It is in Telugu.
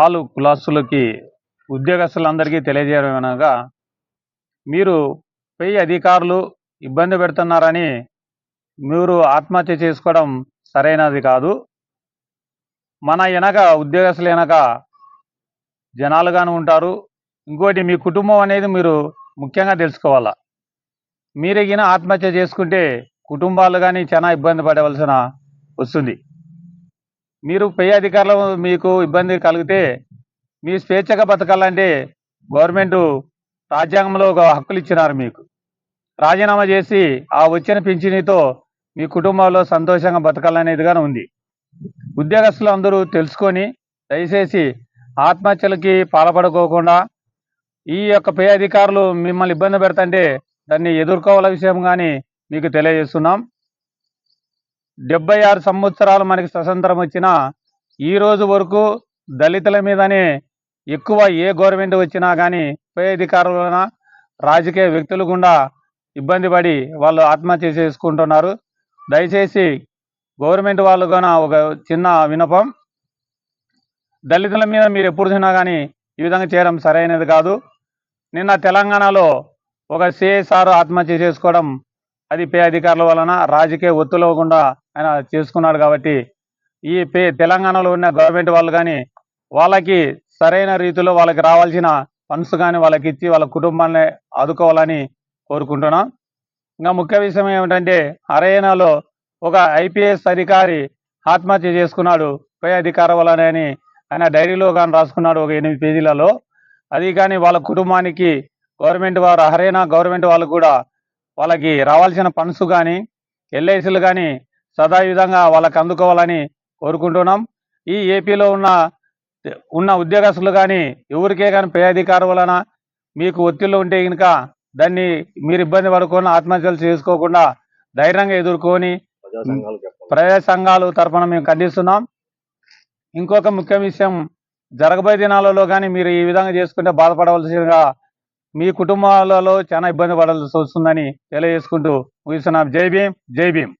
ఆలు కులాసులకి ఉద్యోగస్తులందరికీ తెలియజేయడం అనగా మీరు పై అధికారులు ఇబ్బంది పెడుతున్నారని మీరు ఆత్మహత్య చేసుకోవడం సరైనది కాదు. మన వెనక ఉద్యోగస్తులు వెనక జనాలుగాను ఉంటారు. ఇంకోటి మీ కుటుంబం అనేది మీరు ముఖ్యంగా తెలుసుకోవాలా? మీరేగిన ఆత్మహత్య చేసుకుంటే కుటుంబాలు కానీ చాలా ఇబ్బంది పడవలసిన వస్తుంది. మీరు పై అధికారులు మీకు ఇబ్బంది కలిగితే మీ స్వేచ్ఛగా బతకాలంటే గవర్నమెంట్ రాజ్యాంగంలో ఒక హక్కులు ఇచ్చినారు మీకు. రాజీనామా చేసి ఆ వచ్చిన పింఛనీతో మీ కుటుంబంలో సంతోషంగా బతకాలనేదిగానే ఉంది. ఉద్యోగస్తులు అందరూ తెలుసుకొని దయచేసి ఆత్మహత్యలకి పాల్పడుకోకుండా ఈ యొక్క పై అధికారులు మిమ్మల్ని ఇబ్బంది పెడతంటే దాన్ని ఎదుర్కోవాల విషయం కానీ మీకు తెలియజేస్తున్నాం. డెబ్బై ఆరు సంవత్సరాలు మనకి స్వతంత్రం వచ్చినా ఈ రోజు వరకు దళితుల మీదనే ఎక్కువ ఏ గవర్నమెంట్ వచ్చినా కానీ పై అధికారులన రాజకీయ వ్యక్తులు గుండా ఇబ్బంది పడి వాళ్ళు ఆత్మహత్య చేసుకుంటున్నారు. దయచేసి గవర్నమెంట్ వాళ్ళు కూడా ఒక చిన్న వినపం. దళితుల మీద మీరు ఎప్పుడు చూసినా కానీ ఈ విధంగా చేయడం సరైనది కాదు. నిన్న తెలంగాణలో ఒక సిఎస్ఆర్ ఆత్మహత్య చేసుకోవడం అది పే అధికారుల వలన రాజకీయ ఒత్తులో గుండా ఆయన చేసుకున్నాడు కాబట్టి ఈ పే తెలంగాణలో ఉన్న గవర్నమెంట్ వాళ్ళు కానీ వాళ్ళకి సరైన రీతిలో వాళ్ళకి రావాల్సిన ఫండ్స్ కానీ వాళ్ళకి ఇచ్చి వాళ్ళ కుటుంబాన్ని ఆదుకోవాలని కోరుకుంటున్నాం. ఇంకా ముఖ్య విషయం ఏమిటంటే హర్యానాలో ఒక ఐపీఎస్ అధికారి ఆత్మహత్య చేసుకున్నాడు. పై అధికార వలన అని ఆయన డైరీలో కానీ రాసుకున్నాడు ఒక ఎనిమిది పేజీలలో. అది కానీ వాళ్ళ కుటుంబానికి గవర్నమెంట్ వారు హర్యానా గవర్నమెంట్ వాళ్ళు కూడా వాళ్ళకి రావాల్సిన ఫండ్స్ కానీ ఎల్ఐసీలు కానీ సదా విధంగా వాళ్ళకి అందుకోవాలని కోరుకుంటున్నాం. ఈ ఏపీలో ఉన్న ఉన్న ఉద్యోగస్తులు కానీ ఎవరికే కానీ పే అధికారం వలన మీకు ఒత్తిళ్ళు ఉంటే కనుక దాన్ని మీరు ఇబ్బంది పడుకొని ఆత్మహత్యలు చేసుకోకుండా ధైర్యంగా ఎదుర్కొని ప్రజా సంఘాలు తరఫున మేము ఖండిస్తున్నాం. ఇంకొక ముఖ్య విషయం జరగబోయే దినాలలో కానీ మీరు ఈ విధంగా చేసుకుంటే బాధపడవలసిగా మీ కుటుంబాలలో చాలా ఇబ్బంది పడాల్సి వస్తుందని తెలియజేసుకుంటూ ముగిస్తున్నాం జై భీమ్ జై భీమ్.